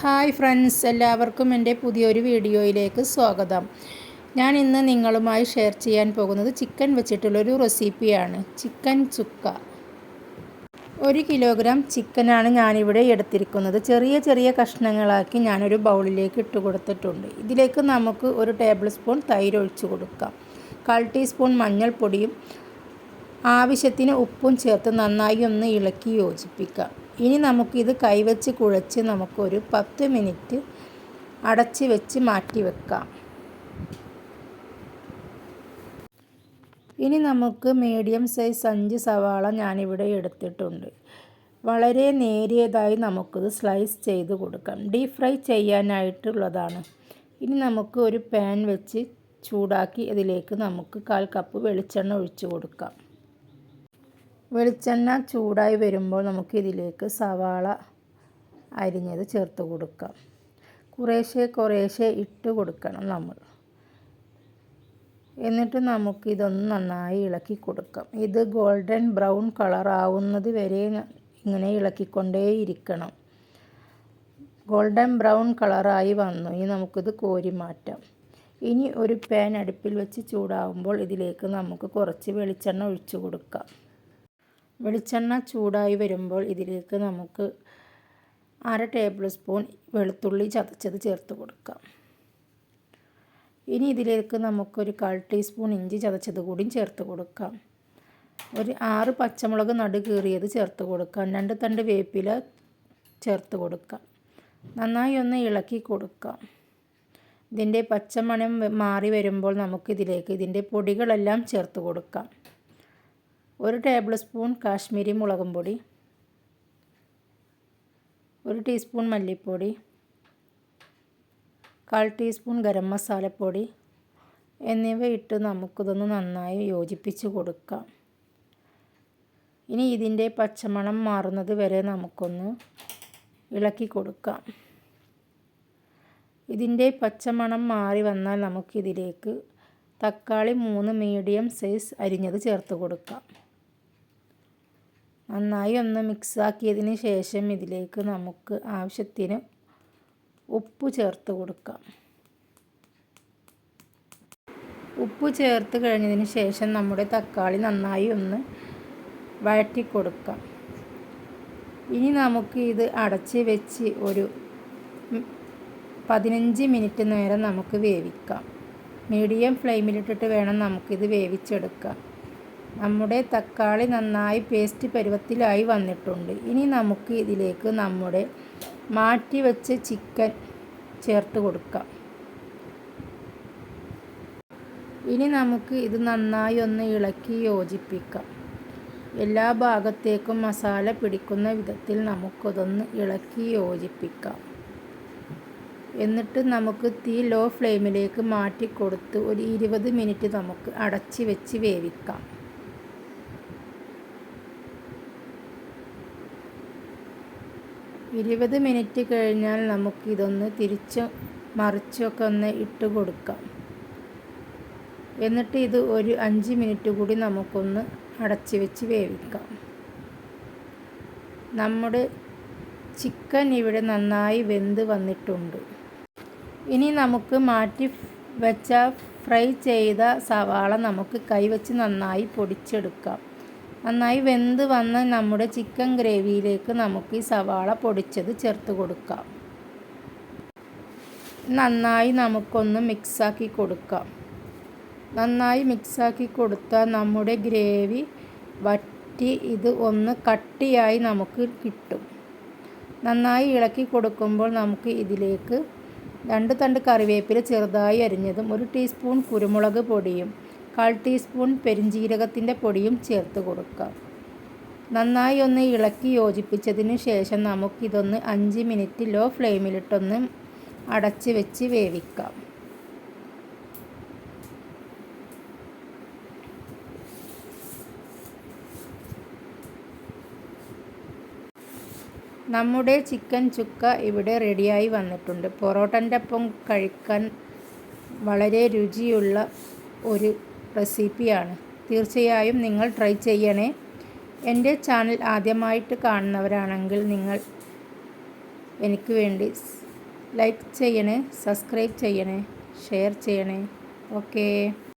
Hi friends എല്ലാവർക്കും എന്റെ പുതിയൊരു വീഡിയോയിലേക്ക് സ്വാഗതം. ഞാൻ ഇന്ന് നിങ്ങളുമായി ഷെയർ ചെയ്യാൻ പോകുന്നത് ചിക്കൻ വെച്ചിട്ടുള്ളൊരു റെസിപ്പിയാണ് ചിക്കൻ ചുക്ക. ഒരു കിലോഗ്രാം ചിക്കനാണ് ഞാനിവിടെ എടുത്തിരിക്കുന്നത്. ചെറിയ ചെറിയ കഷ്ണങ്ങളാക്കി ഞാനൊരു ബൗളിലേക്ക് ഇട്ട് കൊടുത്തിട്ടുണ്ട്. ഇതിലേക്ക് നമുക്ക് ഒരു ടേബിൾ സ്പൂൺ തൈര് ഒഴിച്ചു കൊടുക്കാം. കാൽ ടീസ്പൂൺ മഞ്ഞൾപ്പൊടിയും ആവശ്യത്തിന് ഉപ്പും ചേർത്ത് നന്നായി ഒന്ന് ഇളക്കി യോജിപ്പിക്കാം. ഇനി നമുക്കിത് കൈവച്ച് കുഴച്ച് നമുക്കൊരു പത്ത് മിനിറ്റ് അടച്ച് വെച്ച് മാറ്റി വെക്കാം. ഇനി നമുക്ക് മീഡിയം സൈസ് അഞ്ച് സവാള ഞാനിവിടെ എടുത്തിട്ടുണ്ട്. വളരെ നേരിയതായി നമുക്കിത് സ്ലൈസ് ചെയ്ത് കൊടുക്കാം. ഡീപ് ഫ്രൈ ചെയ്യാനായിട്ടുള്ളതാണ്. ഇനി നമുക്ക് ഒരു പാൻ വെച്ച് ചൂടാക്കി അതിലേക്ക് നമുക്ക് കാൽ കപ്പ് വെളിച്ചെണ്ണ ഒഴിച്ചു കൊടുക്കാം. വെളിച്ചെണ്ണ ചൂടായി വരുമ്പോൾ നമുക്ക് ഇതിലേക്ക് സവാള അരിഞ്ഞത് ചേർത്ത് കൊടുക്കാം. കുറേശ്ശെ കുറേശ്ശെ ഇട്ട് കൊടുക്കണം നമ്മൾ. എന്നിട്ട് നമുക്കിതൊന്ന് നന്നായി ഇളക്കി കൊടുക്കാം. ഇത് ഗോൾഡൻ ബ്രൗൺ കളർ ആവുന്നത് വരെ ഇങ്ങനെ ഇളക്കിക്കൊണ്ടേയിരിക്കണം. ഗോൾഡൻ ബ്രൗൺ കളറായി വന്നു. ഇനി നമുക്കിത് കോരി മാറ്റാം. ഇനി ഒരു പാൻ അടുപ്പിൽ വെച്ച് ചൂടാവുമ്പോൾ ഇതിലേക്ക് നമുക്ക് കുറച്ച് വെളിച്ചെണ്ണ ഒഴിച്ചു കൊടുക്കാം. വെളിച്ചെണ്ണ ചൂടായി വരുമ്പോൾ ഇതിലേക്ക് നമുക്ക് അര ടേബിൾ സ്പൂൺ വെളുത്തുള്ളി ചതച്ചത് ചേർത്ത് കൊടുക്കാം. ഇനി ഇതിലേക്ക് നമുക്കൊരു കാൽ ടീസ്പൂൺ ഇഞ്ചി ചതച്ചത് കൂടിയും ചേർത്ത് കൊടുക്കാം. ഒരു ആറ് പച്ചമുളക് നടു കീറിയത് ചേർത്ത് കൊടുക്കാം. രണ്ട് തണ്ട് വേപ്പില ചേർത്ത് കൊടുക്കാം. നന്നായി ഒന്ന് ഇളക്കി കൊടുക്കാം. ഇതിന്റെ പച്ചമണം മാറി വരുമ്പോൾ നമുക്കിതിലേക്ക് ഇതിന്റെ പൊടികളെല്ലാം ചേർത്ത് കൊടുക്കാം. ഒരു ടേബിൾ സ്പൂൺ കാശ്മീരി മുളകും പൊടി ഒരു ടീസ്പൂൺ മല്ലിപ്പൊടി കാൽ ടീസ്പൂൺ ഗരം മസാലപ്പൊടി എന്നിവ ഇട്ട് നമുക്കിതൊന്ന് നന്നായി യോജിപ്പിച്ച് കൊടുക്കാം. ഇനി ഇതിന്റെ പച്ചമണം മാറുന്നത് വരെ നമുക്കൊന്ന് ഇളക്കി കൊടുക്കാം. ഇതിന്റെ പച്ചമണം മാറി വന്നാൽ നമുക്കിതിലേക്ക് തക്കാളി മൂന്ന് മീഡിയം സൈസ് അരിഞ്ഞത് ചേർത്ത് കൊടുക്കാം. നന്നായി ഒന്ന് മിക്സാക്കിയതിന് ശേഷം ഇതിലേക്ക് നമുക്ക് ആവശ്യത്തിന് ഉപ്പ് ചേർത്ത് കൊടുക്കാം. ഉപ്പ് ചേർത്ത് കഴിഞ്ഞതിന് ശേഷം നമ്മുടെ തക്കാളി നന്നായി ഒന്ന് വഴറ്റി കൊടുക്കാം. ഇനി നമുക്ക് ഇത് അടച്ച് വെച്ച് ഒരു പതിനഞ്ച് മിനിറ്റ് നേരം നമുക്ക് വേവിക്കാം. മീഡിയം ഫ്ലെയിമിലിട്ടിട്ട് വേണം നമുക്കിത് വേവിച്ചെടുക്കാം നമ്മുടെ തക്കാളി നന്നായി പേസ്റ്റ് പരുവത്തിലായി വന്നിട്ടുണ്ട്. ഇനി നമുക്ക് ഇതിലേക്ക് നമ്മുടെ മാറ്റി വെച്ച ചിക്കൻ ചേർത്ത് കൊടുക്കാം. ഇനി നമുക്ക് ഇത് നന്നായി ഒന്ന് ഇളക്കി യോജിപ്പിക്കാം. എല്ലാ ഭാഗത്തേക്കും മസാല പിടിക്കുന്ന വിധത്തിൽ നമുക്കതൊന്ന് ഇളക്കി യോജിപ്പിക്കാം. എന്നിട്ട് നമുക്ക് തീ ലോ ഫ്ലെയിമിലേക്ക് മാറ്റി കൊടുത്ത് ഒരു ഇരുപത് മിനിറ്റ് നമുക്ക് അടച്ച് വെച്ച് വേവിക്കാം. ഇരുപത് മിനിറ്റ് കഴിഞ്ഞാൽ നമുക്കിതൊന്ന് തിരിച്ച് മറിച്ചൊക്കെ ഒന്ന് ഇട്ട് കൊടുക്കാം. എന്നിട്ട് ഇത് ഒരു അഞ്ച് മിനിറ്റ് കൂടി നമുക്കൊന്ന് അടച്ച് വെച്ച് വേവിക്കാം. നമ്മുടെ ചിക്കൻ ഇവിടെ നന്നായി വെന്ത് വന്നിട്ടുണ്ട്. ഇനി നമുക്ക് മാറ്റി വെച്ച ഫ്രൈ ചെയ്ത സവാള നമുക്ക് കൈവച്ച് നന്നായി പൊടിച്ചെടുക്കാം. നന്നായി വെന്ത് വന്ന നമ്മുടെ ചിക്കൻ ഗ്രേവിയിലേക്ക് നമുക്ക് ഈ സവാള പൊടിച്ചത് ചേർത്ത് കൊടുക്കാം. നന്നായി നമുക്കൊന്ന് മിക്സാക്കി കൊടുക്കാം. നന്നായി മിക്സാക്കി കൊടുത്താൽ നമ്മുടെ ഗ്രേവി വറ്റി ഇത് ഒന്ന് കട്ടിയായി നമുക്ക് കിട്ടും. നന്നായി ഇളക്കി കൊടുക്കുമ്പോൾ നമുക്ക് ഇതിലേക്ക് രണ്ട് തണ്ട് കറിവേപ്പില ചെറുതായി അരിഞ്ഞതും ഒരു ടീസ്പൂൺ കുരുമുളക് പൊടിയും കാൽ ടീസ്പൂൺ പെരിഞ്ജീരകത്തിന്റെ പൊടിയും ചേർത്ത് കൊടുക്കാം. നന്നായി ഒന്ന് ഇളക്കി യോജിപ്പിച്ചതിന് ശേഷം നമുക്കിതൊന്ന് അഞ്ച് മിനിറ്റ് ലോ ഫ്ലെയിമിലിട്ടൊന്ന് അടച്ച് വെച്ച് വേവിക്കാം. നമ്മുടെ ചിക്കൻ ചുക്ക ഇവിടെ റെഡിയായി വന്നിട്ടുണ്ട്. പൊറോട്ടന്റെ ഒപ്പം കഴിക്കാൻ വളരെ രുചിയുള്ള ഒരു റെസിപ്പിയാണ്. തീർച്ചയായും നിങ്ങൾ ട്രൈ ചെയ്യണേ. എന്റെ ചാനൽ ആദ്യമായിട്ട് കാണുന്നവരാണെങ്കിൽ നിങ്ങൾ എനിക്ക് വേണ്ടി ലൈക്ക് ചെയ്യണേ സബ്സ്ക്രൈബ് ചെയ്യണേ ഷെയർ ചെയ്യണേ. ഓക്കേ.